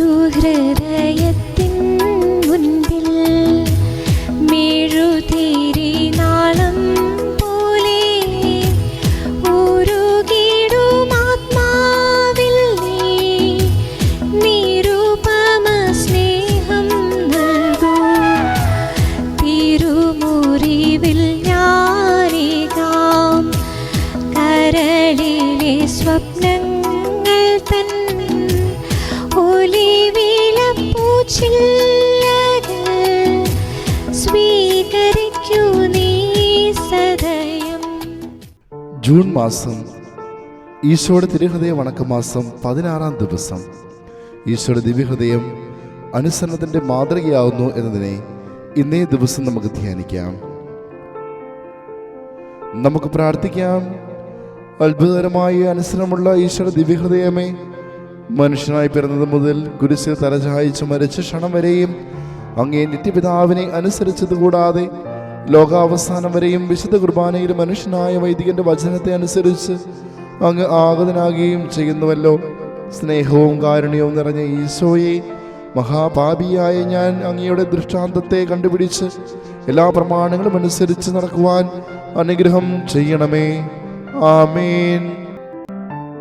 ഒരു ഹൃദയത്തിൻ മുൻപിൽ മെഴുതിരി നാളം പോലെ ഉരുകിടും ആത്മാവിൽ നീ. നിരുപമ സ്നേഹം നൽകൂ. തിരുമുറിവിൽ ഞാനേകാം. കരളിലെ സ്വപ്നങ്ങൾ ജൂൺ മാസം ഈശോയുടെ തിരുഹൃദയ വണക്കമാസം പതിനാറാം ദിവസം. ഈശോയുടെ ദിവ്യഹൃദയം അനുസരണത്തിന്റെ മാതൃകയാവുന്നു എന്നതിനെ ഇന്നേ ദിവസം നമുക്ക് ധ്യാനിക്കാം. നമുക്ക് പ്രാർത്ഥിക്കാം. അത്ഭുതകരമായ അനുസരണമുള്ള ഈശോയുടെ ദിവ്യഹൃദയമേ മനുഷ്യനായി പിറന്നത് മുതൽ കുരിശിൽ തലചായിച്ച് മരിച്ച ക്ഷണം വരെയും അങ്ങേ നിത്യപിതാവിനെ അനുസരിച്ചത് കൂടാതെ ലോകാവസാനം വരെയും വിശുദ്ധ കുർബാനയിൽ മനുഷ്യനായ വൈദികന്റെ വചനത്തെ അനുസരിച്ച് അങ്ങ് ആഗതനാകുകയും ചെയ്യുന്നുവല്ലോ. സ്നേഹവും കാരുണ്യവും നിറഞ്ഞ ഈശോയെ മഹാപാപിയായ ഞാൻ അങ്ങയുടെ ദൃഷ്ടാന്തത്തെ കണ്ടുപിടിച്ച് എല്ലാ പ്രമാണങ്ങളും അനുസരിച്ച് നടക്കുവാൻ അനുഗ്രഹം ചെയ്യണമേ. ആമേൻ.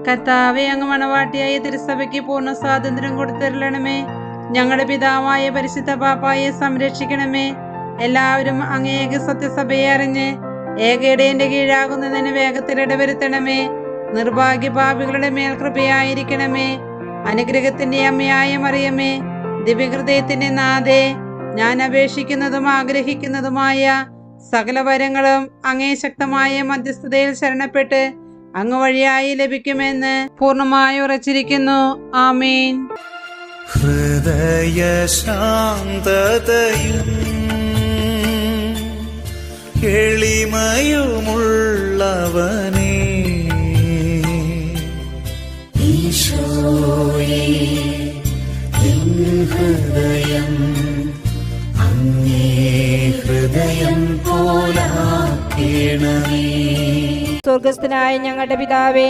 കർത്താവെ അങ്ങ് മണവാട്ടിയായ തിരുസഭയ്ക്ക് പൂർണ സ്വാതന്ത്ര്യം കൊടുത്തരണമേ ഞങ്ങളുടെ പിതാവായ പരിശുദ്ധ പാപ്പായെ സംരക്ഷിക്കണമേ. എല്ലാവരും അങ്ങേക സത്യസഭയെ അറിഞ്ഞ് ഏകയിടേന്റെ കീഴാകുന്നതിന് വേഗത്തിൽ ഇടവരുത്തണമേ. നിർഭാഗ്യ പാപികളുടെ മേൽ കൃപയായിരിക്കണമേ. അനുഗ്രഹത്തിന്റെ അമ്മയായ മറിയമേ ദിവ്യഹൃദയത്തിന്റെ നാഥേ ഞാൻ അപേക്ഷിക്കുന്നതും ആഗ്രഹിക്കുന്നതുമായ സകല വരങ്ങളും അങ്ങേ ശക്തമായ മധ്യസ്ഥതയിൽ ശരണപ്പെട്ട് അങ്ങ് വഴിയായി ലഭിക്കുമെന്ന് പൂർണമായി ഉറച്ചിരിക്കുന്നു. ആമീൻ. ഹൃദയ ഹൃദയശാന്തതയും എളിമയുമുള്ളവനേ ഈശോയേ എൻ ഹൃദയം അങ്ങേ ഹൃദയം പോലാക്കേണമേ. സ്വർഗസ്ഥനായ ഞങ്ങളുടെ പിതാവേ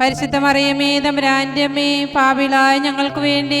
പരിശുദ്ധ തമ്പുരാന്റെ അമ്മേ പാപിലായ ഞങ്ങൾക്ക് വേണ്ടി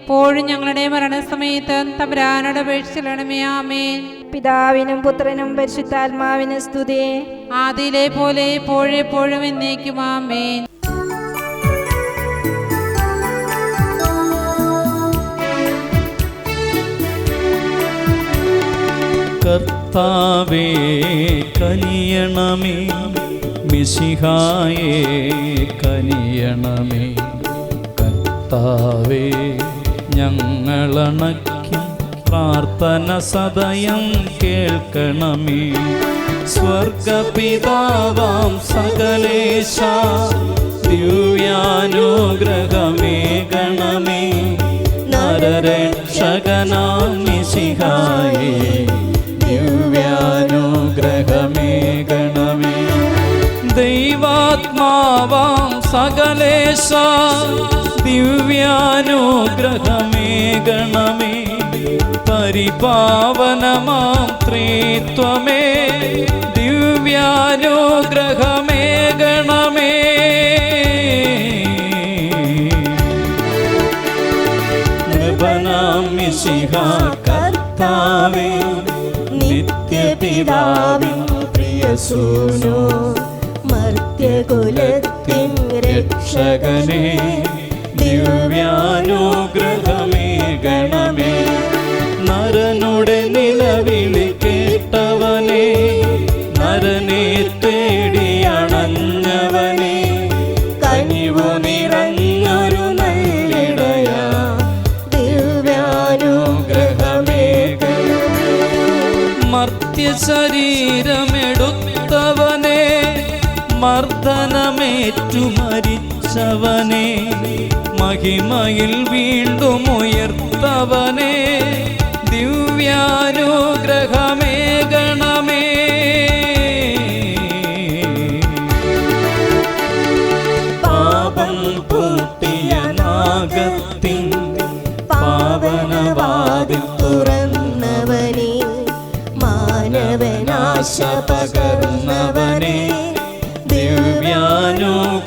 പോഴും ഞങ്ങളുടെ മരണസമയത്ത് തമ്പുരാനോട് അപേക്ഷിച്ചിടണമേ ആമേൻ. പിതാവിനും പുത്രനും പരിശുദ്ധാത്മാവിനും സ്തുതി. ആദിയിലെ പോലെ എപ്പോഴെപ്പോഴും എന്നേക്കും ആമേൻ. കർത്താവേ കനിയണമേ. മിശിഹായേ കനിയണമേ. കർത്താവേ ഞങ്ങളണയ്ക്കും പ്രാർത്ഥന സദയം കേൾക്കണമേ. സ്വർഗപിതാവാം സകലേശ ദിവ്യാനുഗ്രഹമേകണമേ നരരക്ഷകനാം മിശിഹായേ ദൈവാത്മാവാം സകലേശ ദിവ്യാനുഗ്രഹമേ ഗണമേ പരിപാവനമാം ത്രിത്വമേ. ദിവ്യാനുഗ്രഹമേ ഗണമേ നൃപനാം കർത്താവേ നിത്യപിതാവിൻ പ്രിയസൂനോ. മർത്യകുലത്തിൻ രക്ഷകനെ ദിവ്യാനുഗ്രഹമേ ഗണമേ നരനുടെ നിലവിളി മർദ്ദനമേറ്റു മരിച്ചവനെ മഹിമയിൽ വീണ്ടും ഉയർത്തവനെ ദിവ്യാനുഗ്രഹമേ ഗണമേ. പാപം പൂട്ടിയ നാഗത്തിൻ പാവനവാതിൽ തുറന്നവനെ മാനവനാശ പകർന്നവനെ.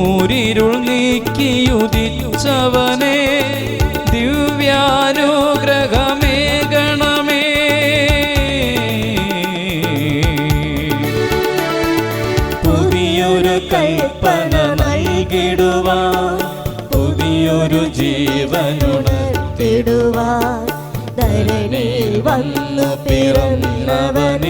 കൂരിരുൾ നീക്കിയുദിച്ചവനെ ദിവ്യാനുഗ്രഹമേ ഗണമേ. പുതിയൊരു കൽപ്പന നൽകിടുവാൻ പുതിയൊരു ജീവനുണർത്തിടുവാൻ ധരണിയിൽ വന്നു പിറന്നവനെ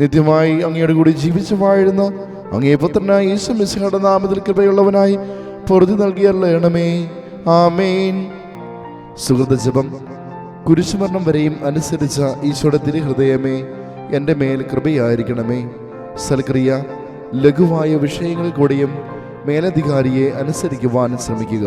നിത്യമായി അങ്ങയുടെ കൂടി ജീവിച്ചു വാഴുന്ന അങ്ങേ പുത്രനായ യേശു മിശിഹയുടെ നാമത്തിൽ കൃപയുള്ളവനായി പൊറുതി നൽകിയല്ലേണമേ ആമേൻ. സുഹൃത ജപം കുരിശുമരണം വരെയും അനുസരിച്ച ഈശോയുടെ തിരുഹൃദയമേ എന്റെ മേൽ കൃപയായിരിക്കണമേ. സൽക്രിയ ലഘുവായ വിഷയങ്ങളിൽ കൂടിയും മേലധികാരിയെ അനുസരിക്കുവാൻ ശ്രമിക്കുക.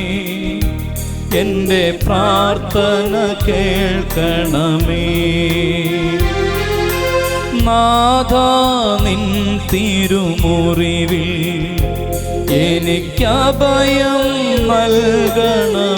എന്റെ പ്രാർത്ഥന കേൾക്കണമേ. നാഥ നിൻ തിരുമുറിവിൽ എനിക്കഭയം നൽകണമേ.